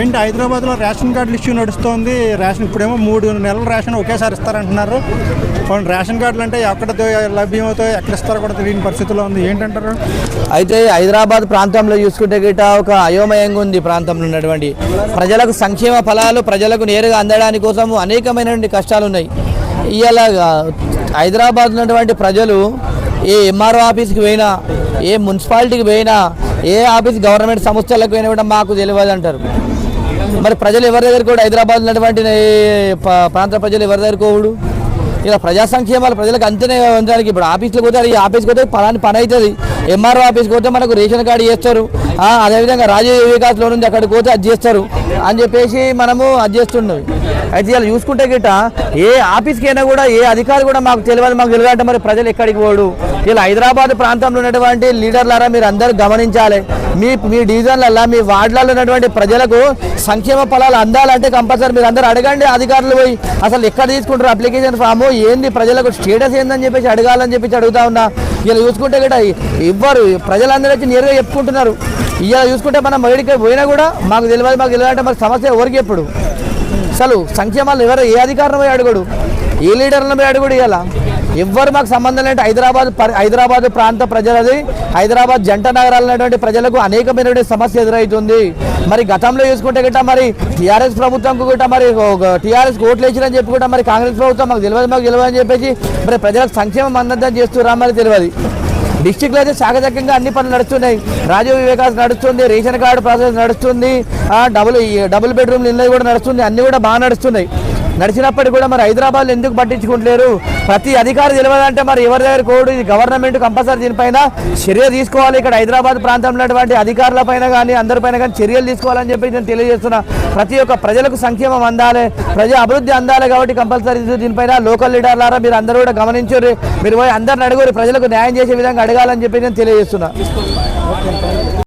ఏంటి హైదరాబాద్లో రేషన్ కార్డులు ఇష్యూ నడుస్తోంది? రేషన్ ఇప్పుడేమో మూడు నెలల రేషన్ ఒకేసారి ఇస్తారంటున్నారు. కొన్ని రేషన్ కార్డులు అంటే ఎక్కడ లభ్యమవుతాయో ఎక్కడ ఇస్తారో కూడా తెలియని పరిస్థితిలో ఉంది. ఏంటంటారు? అయితే హైదరాబాద్ ప్రాంతంలో చూసుకుంటే గిట్ట ఒక అయోమయంగా ఉంది ప్రాంతంలో ఉన్నటువంటి ప్రజలకు సంక్షేమ ఫలాలు ప్రజలకు నేరుగా అందడానికి కోసం అనేకమైనటువంటి కష్టాలు ఉన్నాయి. ఇవాళ హైదరాబాద్ ఉన్నటువంటి ప్రజలు ఏ ఎంఆర్ఓ ఆఫీస్కి పోయినా ఏ మున్సిపాలిటీకి పోయినా ఏ ఆఫీస్ గవర్నమెంట్ సంస్థలకు పోయినా కూడా మాకు తెలియదు అంటారు మరి ప్రజలు ఎవరి దగ్గర కూడా హైదరాబాద్ ఉన్నటువంటి ప్రాంత ప్రజలు ఎవరి దగ్గర కోవుడు ఇలా ప్రజా సంక్షేమాలు ప్రజలకు అంతనే ఉండడానికి ఇప్పుడు ఆఫీస్కి పోతే ఈ ఆఫీస్కి పోతే పలాని పని అవుతుంది ఎంఆర్ఓ ఆఫీస్కి పోతే మనకు రేషన్ కార్డు చేస్తారు. అదేవిధంగా రాజీవ్ వికాస్ లోన్ ఉంది అక్కడికి పోతే అది చేస్తారు. అని చెప్పేసి మనము అది చేస్తున్నాం అయితే ఇలా చూసుకుంటే గిట్ట ఏ ఆఫీస్కి అయినా కూడా ఏ అధికారి కూడా మాకు తెలియదు మాకు తెలియాలంటే మరి ప్రజలు ఎక్కడికి పోడు ఇలా హైదరాబాద్ ప్రాంతంలో ఉన్నటువంటి లీడర్లారా మీరు అందరూ గమనించాలి. మీ మీ డివిజన్లల్లా మీ వార్డులలో ఉన్నటువంటి ప్రజలకు సంక్షేమ ఫలాలు అందాలంటే కంపల్సరీ మీరు అందరూ అడగండి అధికారులు పోయి. అసలు ఎక్కడ తీసుకుంటారు అప్లికేషన్ ఫామ్? ఏంది ప్రజలకు స్టేటస్ ఏందని చెప్పేసి అడగాలని చెప్పేసి అడుగుతా ఉన్నా. ఇలా చూసుకుంటే కూడా ఇవ్వరు ప్రజలందరూ వచ్చి నేరుగా చెప్పుకుంటున్నారు. ఇలా చూసుకుంటే మనం బయటికి పోయినా కూడా మాకు తెలియదు మాకు తెలియాలంటే మాకు సమస్య ఎవరికి ఎప్పుడు? అసలు సంక్షేమాలు ఎవరు ఏ అధికారం పోయి అడుగుడు? ఏ లీడర్లను పోయి అడుగుడు ఇలా ఎవ్వరు మాకు సంబంధం లేని హైదరాబాద్ హైదరాబాద్ ప్రాంత ప్రజలది. హైదరాబాద్ జంట నగరాలు ప్రజలకు అనేకమైనటువంటి సమస్య ఎదురవుతుంది మరి గతంలో చూసుకుంటే గిట్ట మరి టీఆర్ఎస్ ప్రభుత్వం గిట్ట మరి టీఆర్ఎస్ ఓట్లు వేసిరని చెప్పి కూడా మరి కాంగ్రెస్ ప్రభుత్వం మాకు తెలియదు మాకు తెలియదు అని చెప్పేసి మరి ప్రజలకు సంక్షేమం అందంతం చేస్తురా మరి తెలియదు. డిస్టిక్లో అయితే చాకచక్యంగా అన్ని పనులు నడుస్తున్నాయి. రాజీవ్ వివేకాస్ నడుస్తుంది రేషన్ కార్డు ప్రాసెస్ నడుస్తుంది. డబుల్ డబుల్ బెడ్రూమ్ ఇల్లు కూడా నడుస్తుంది అన్నీ కూడా బాగా నడుస్తున్నాయి. నడిచినప్పటికీ కూడా మరి హైదరాబాద్లో ఎందుకు పట్టించుకుంటలేరు? ప్రతి అధికారి తెలియదంటే మరి ఎవరి దగ్గర కోడు ఇది? గవర్నమెంట్ కంపల్సరీ దీనిపైన చర్య తీసుకోవాలి. ఇక్కడ హైదరాబాద్ ప్రాంతంలో ఉన్నటువంటి అధికారుల పైన కానీ అందరిపైన కానీ చర్యలు తీసుకోవాలని చెప్పి నేను తెలియజేస్తున్నా. ప్రతి ఒక్క ప్రజలకు సంక్షేమం అందాలి. ప్రజా అభివృద్ధి అందాలి కాబట్టి కంపల్సరీ దీనిపైన లోకల్ లీడర్లారా మీరు అందరూ కూడా గమనించారు మీరు పోయి అందరిని అడుగురు ప్రజలకు న్యాయం చేసే విధంగా అడగాలని చెప్పి నేను తెలియజేస్తున్నా.